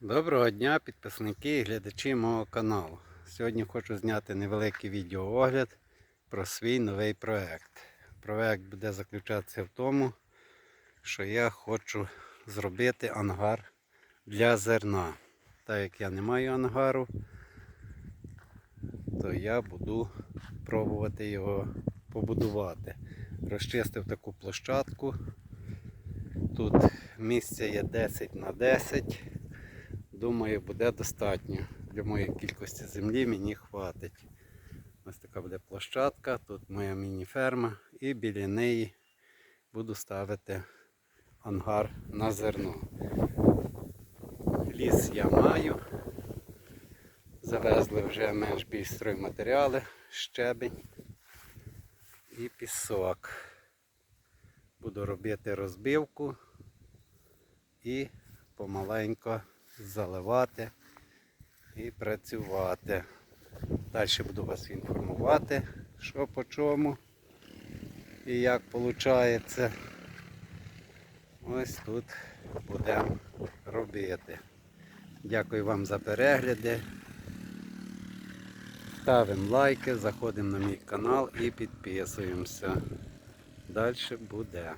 Доброго дня, підписники і глядачі мого каналу. Сьогодні хочу зняти невеликий відеоогляд про свій новий проект. Проект буде заключатися в тому, що я хочу зробити ангар для зерна. Так як я не маю ангару, то я буду пробувати його побудувати. Розчистив таку площадку. Тут місця є 10 на 10. Думаю, буде достатньо. Для моєї кількості землі мені хватить. Ось така буде площадка, тут моя міні-ферма і біля неї буду ставити ангар на зерно. Ліс я маю. Завезли вже менш більш стройматеріали, щебень і пісок. Буду робити розбивку і помаленько заливати і працювати. Далі буду вас інформувати, що по чому і як виходить. Ось тут будемо робити. Дякую вам за перегляди. Ставимо лайки, заходимо на мій канал і підписуємося. Далі буде.